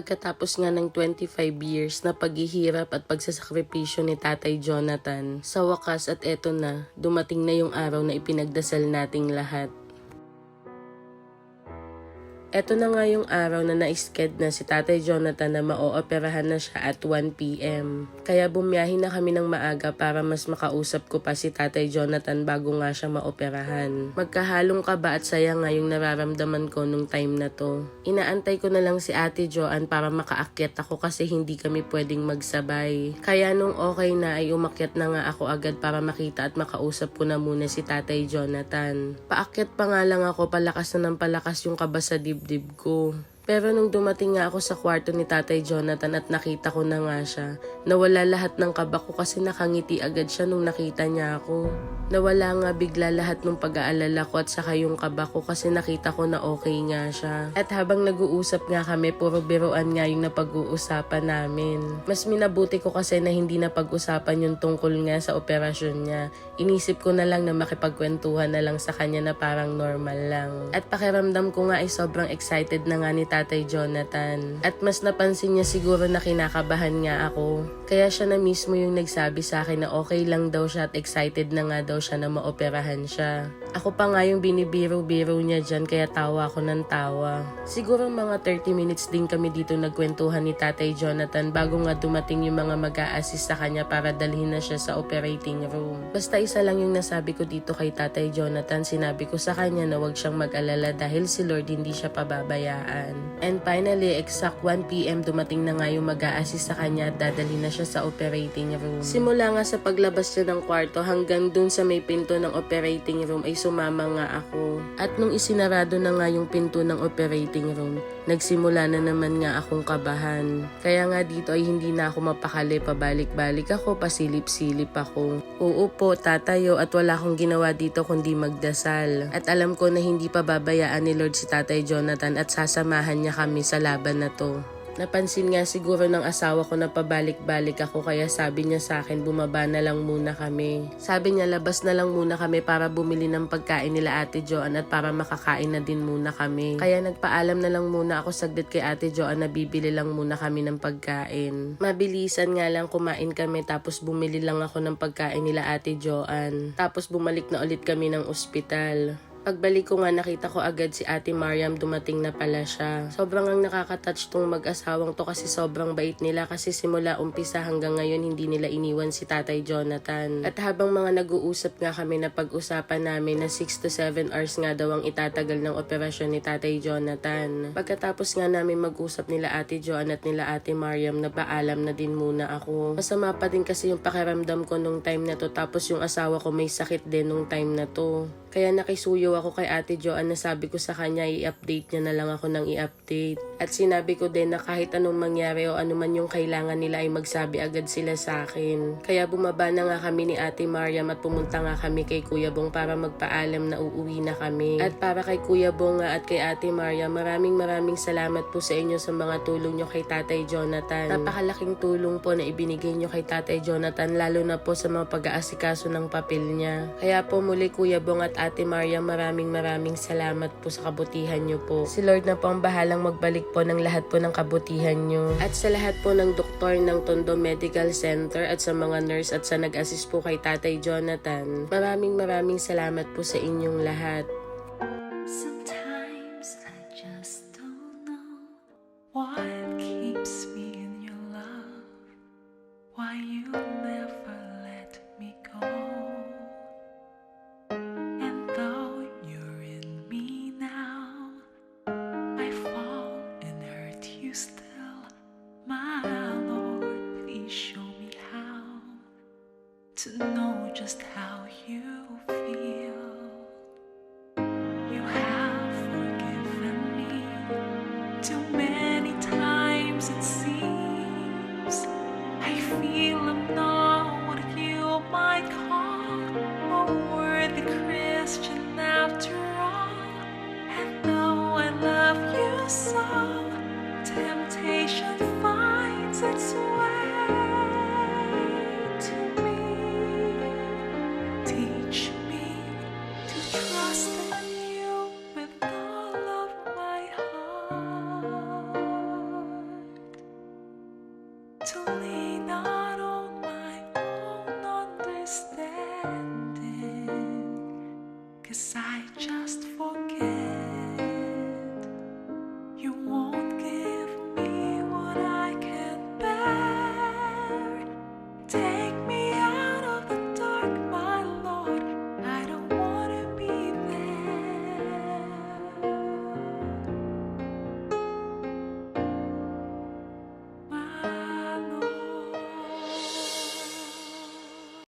Pagkatapos nga ng 25 years na paghihirap at pagsasakripisyo ni Tatay Jonathan, sa wakas at eto na, dumating na yung araw na ipinagdasal nating lahat. Eto na nga yung araw na na-sked na si Tatay Jonathan na maooperahan na siya at 1pm. Kaya bumiyahin na kami ng maaga para mas makausap ko pa si Tatay Jonathan bago nga siya maoperahan. Magkahalong kaba at saya nga yung nararamdaman ko nung time na to. Inaantay ko na lang si Ate Joanne para makaakyat ako kasi hindi kami pwedeng magsabay. Kaya nung okay na ay umakyat na nga ako agad para makita at makausap ko na muna si Tatay Jonathan. Paakyat pa nga lang ako palakas na ng palakas yung kaba sa dibdib ko. Pero nung dumating nga ako sa kwarto ni Tatay Jonathan at nakita ko na nga siya, nawala lahat ng kaba ko kasi nakangiti agad siya nung nakita niya ako. Nawala nga bigla lahat ng pag-aalala ko at saka yung kaba ko kasi nakita ko na okay nga siya. At habang nag-uusap nga kami, puro biruan nga yung napag-uusapan namin. Mas minabuti ko kasi na hindi na pag-usapan yung tungkol nga sa operasyon niya. Inisip ko na lang na makipagkwentuhan na lang sa kanya na parang normal lang. At pakiramdam ko nga ay sobrang excited na nga ni Tatay Jonathan. At mas napansin niya siguro na kinakabahan nga ako. Kaya siya na mismo yung nagsabi sa akin na okay lang daw siya at excited na nga daw siya na maoperahan siya. Ako pa nga yung binibiro-biro niya dyan kaya tawa ako ng tawa. Siguro mga 30 minutes din kami dito nagkwentuhan ni Tatay Jonathan bago nga dumating yung mga mag assist sa kanya para dalhin na siya sa operating room. Basta isa lang yung nasabi ko dito kay Tatay Jonathan, sinabi ko sa kanya na wag siyang mag-alala dahil si Lord hindi siya pababayaan. And finally, exact 1pm dumating na nga yung mag assist sa kanya at dadalhin na siya sa operating room. Simula nga sa paglabas niya ng kwarto hanggang dun sa may pinto ng operating room ay sumama nga ako. At nung isinarado na nga yung pinto ng operating room, nagsimula na naman nga akong kabahan. Kaya nga dito ay hindi na ako mapakali, pabalik-balik ako, pasilip-silip ako. Oo po, tatayo at wala akong ginawa dito kundi magdasal. At alam ko na hindi pa babayaan ni Lord si Tatay Jonathan at sasamahan niya kami sa laban na to. Napansin nga siguro ng asawa ko na pabalik-balik ako kaya sabi niya sa akin bumaba na lang muna kami. Sabi niya labas na lang muna kami para bumili ng pagkain nila Ate Joan at para makakain na din muna kami. Kaya nagpaalam na lang muna ako saglit kay Ate Joan na bibili lang muna kami ng pagkain. Mabilisan nga lang kumain kami tapos bumili lang ako ng pagkain nila Ate Joan. Tapos bumalik na ulit kami ng ospital. Pagbalik ko nga nakita ko agad si Ate Mariam dumating na pala siya. Sobrang ang nakaka-touch tong mag-asawang to kasi sobrang bait nila kasi simula umpisa hanggang ngayon hindi nila iniwan si Tatay Jonathan. At habang mga nag-uusap nga kami na pag-usapan namin na 6 to 7 hours nga daw ang itatagal ng operasyon ni Tatay Jonathan. Pagkatapos nga namin mag-usap nila Ate Joan at nila Ate Mariam na paalam na din muna ako. Masama pa din kasi yung pakiramdam ko nung time na to tapos yung asawa ko may sakit din nung time na to. Kaya nakisuyo ako kay Ate Joanne na sabi ko sa kanya i-update niya na lang ako ng i-update. At sinabi ko din na kahit anong mangyari o ano man yung kailangan nila ay magsabi agad sila sa akin. Kaya bumaba na nga kami ni Ate Mariam at pumunta nga kami kay Kuya Bong para magpaalam na uuwi na kami. At para kay Kuya Bong nga at kay Ate Mariam, maraming maraming salamat po sa inyo sa mga tulong nyo kay Tatay Jonathan. Napakalaking tulong po na ibinigay nyo kay Tatay Jonathan lalo na po sa mga pag-aasikaso ng papel niya. Kaya po muli Kuya Bong at Ate Maria, maraming maraming salamat po sa kabutihan nyo po. Si Lord na po ang bahalang magbalik po ng lahat po ng kabutihan nyo. At sa lahat po ng doktor ng Tondo Medical Center at sa mga nurse at sa nag-assist po kay Tatay Jonathan, maraming maraming salamat po sa inyong lahat.